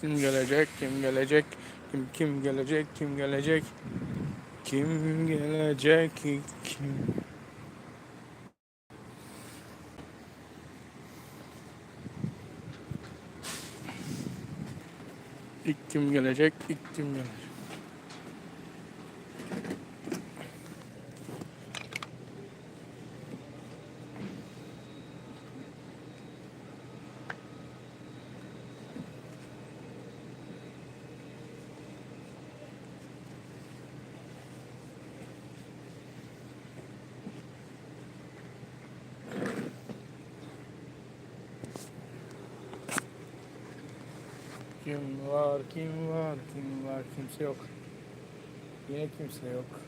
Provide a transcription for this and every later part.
Kim gelecek? Kim gelecek? Kim kim gelecek? Kim gelecek? Kim gelecek? Kim? İlk kim gelecek? İlk kim gelecek? Kim var, kim var, kim var? Kimse yok. Yine kimse yok.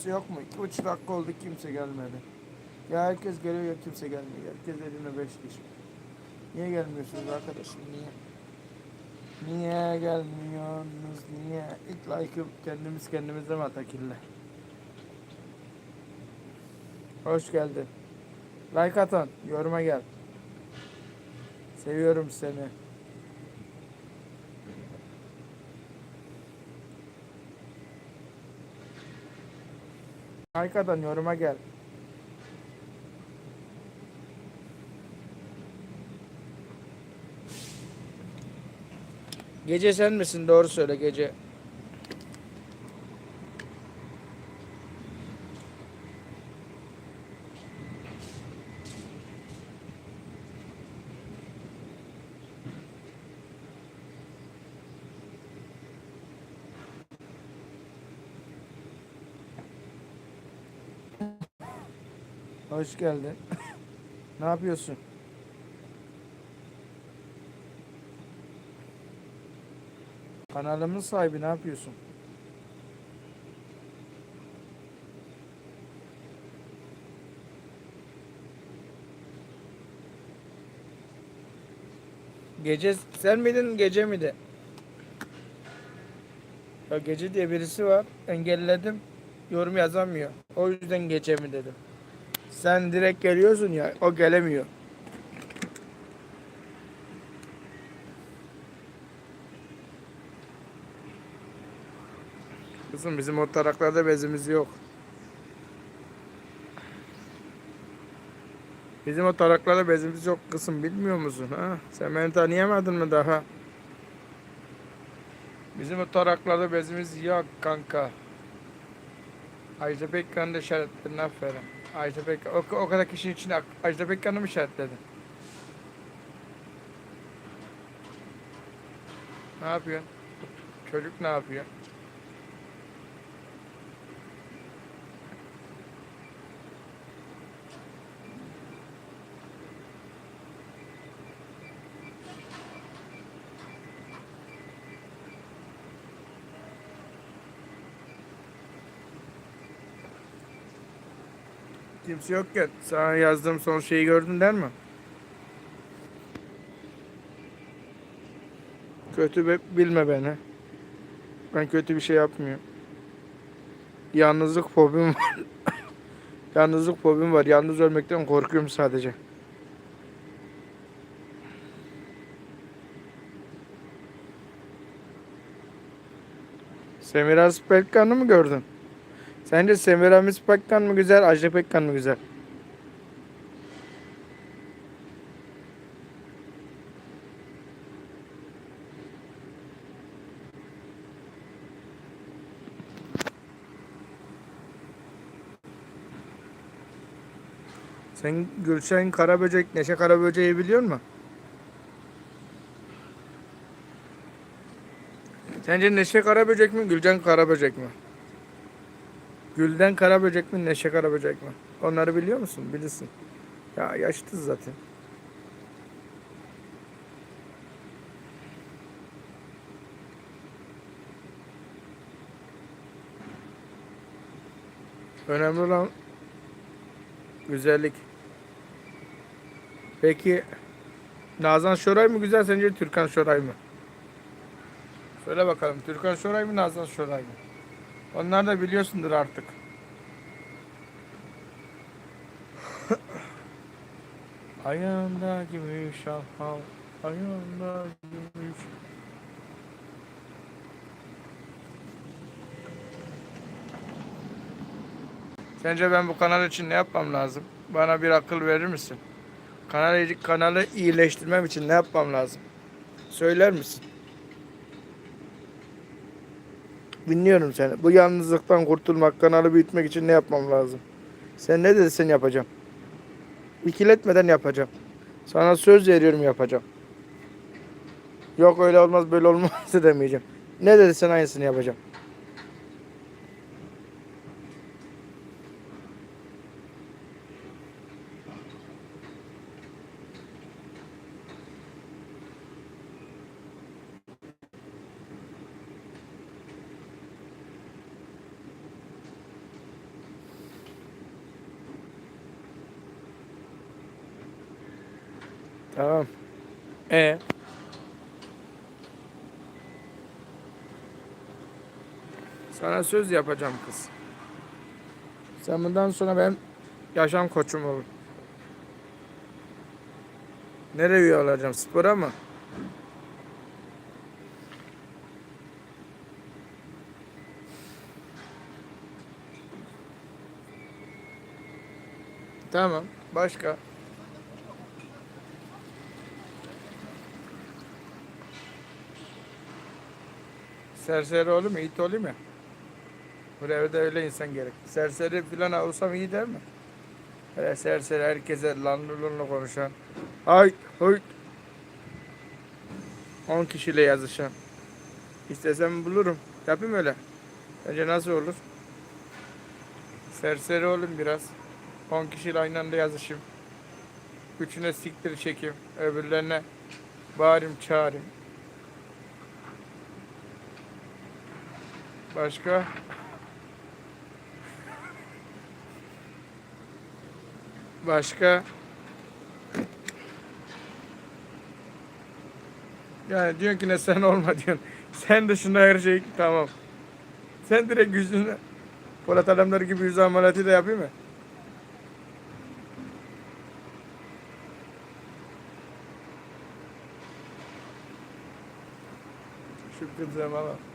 Kimse yok mu? İki buçuk dakika oldu kimse gelmedi. Ya herkes geliyor ya kimse gelmiyor. Herkes elinde beş kişi. Niye gelmiyorsunuz arkadaşım niye? Niye gelmiyorsunuz niye? İlk like'ı kendimiz kendimize mi atak illa? Hoş geldin. Like atan, yoruma gel. Seviyorum seni. Atan, yoruma gel. Gece sen misin? Doğru söyle gece. Hoş geldin. ne yapıyorsun? Kanalımın sahibi ne yapıyorsun? Gece sen miydin gece miydi? Ya gece diye birisi var. Engelledim. Yorum yazamıyor. O yüzden gece mi dedim. Sen direkt geliyorsun ya. O gelemiyor. Kızım bizim o taraklarda bezimiz yok. Bizim o taraklarda bezimiz yok kızım bilmiyor musun ha? Sen beni tanıyamadın mı daha? Bizim o taraklarda bezimiz yok kanka. Ajda Pekkan'ı da işaretledin aferin. Ajda Pekkan, o, o kadar kişinin içinde Ajda Pekkan'ı mı işaretledin? Ne yapıyorsun? Çocuk ne yapıyor? Kimse yokken sana yazdığım son şeyi gördün der mi? Kötü be, bilme beni. Ben kötü bir şey yapmıyorum. Yalnızlık fobim var. Yalnızlık fobim var. Yalnız ölmekten korkuyorum sadece. Semiras Pekkan'ı mı gördün? Sence Semiramis Pekkan mı güzel, Ajda Pekkan mı güzel? Sen Gülşen Karaböcek, Neşe Karaböcek'i biliyor musun? Sence Neşe Karaböcek mi, Gülcan Karaböcek mi? Gülden Karaböcek mi, Neşe Karaböcek mi? Onları biliyor musun? Bilirsin. Ya yaşlı zaten. Önemli olan güzellik. Peki Nazan Şoray mı güzel sence Türkan Şoray mı? Söyle bakalım Türkan Şoray mı Nazan Şoray mı? Onlar da biliyorsundur artık. Ayağında gümüş al Ayağında gümüş Sence ben bu kanal için ne yapmam lazım? Bana bir akıl verir misin? Kanalı, kanalı iyileştirmem için ne yapmam lazım? Söyler misin? Dinliyorum seni. Bu yalnızlıktan kurtulmak, kanalı büyütmek için ne yapmam lazım? Sen ne dedin yapacağım. İkiletmeden yapacağım. Sana söz veriyorum yapacağım. Yok öyle olmaz böyle olmaz demeyeceğim. Ne dediysen aynısını yapacağım. Tamam. E Sana söz yapacağım kız. Sen bundan sonra benim yaşam koçum olur. Nereye üye olacağım? Spora mı? Tamam. Başka? Serseri olayım mı? İt olayım mı? Bu evde öyle insan gerek. Serseri falan olsam iyi der mi? Öyle serseri herkese lanlulunlu konuşan. Ay, huy. 10 kişiyle yazışan. İstesem bulurum. Yapayım öyle. Bence nasıl olur? Serseri olayım biraz. 10 kişiyle aynı anda yazışayım. Üçüne siktir çekeyim. Öbürlerine bağırayım çağırayım. Başka? Başka? Yani diyorsun ki ne sen olma diyorsun. Sen dışında her şey tamam. Sen direkt yüzünü Polat Alemdar gibi yüz ameliyatı da yapayım mı? Şu kızım ama.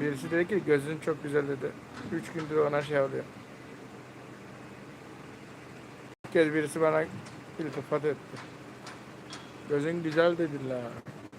Birisi dedi ki gözün çok güzel dedi. Üç gündür ona şey oluyor. Bir kez birisi bana iltifat etti. Gözün güzel dediler.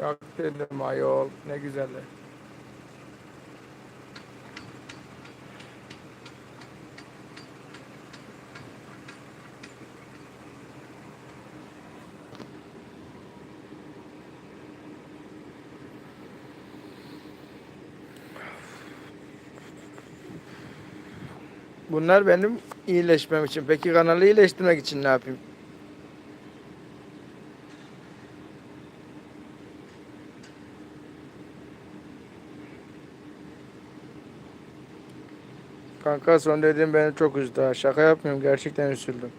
Yok dedim ayol ne güzel. Bunlar benim iyileşmem için. Peki kanalı iyileştirmek için ne yapayım? Kanka son dediğim beni çok üzdü. Şaka yapmıyorum. Gerçekten üzüldüm.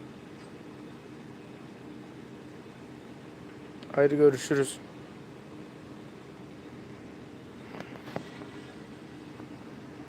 Haydi görüşürüz.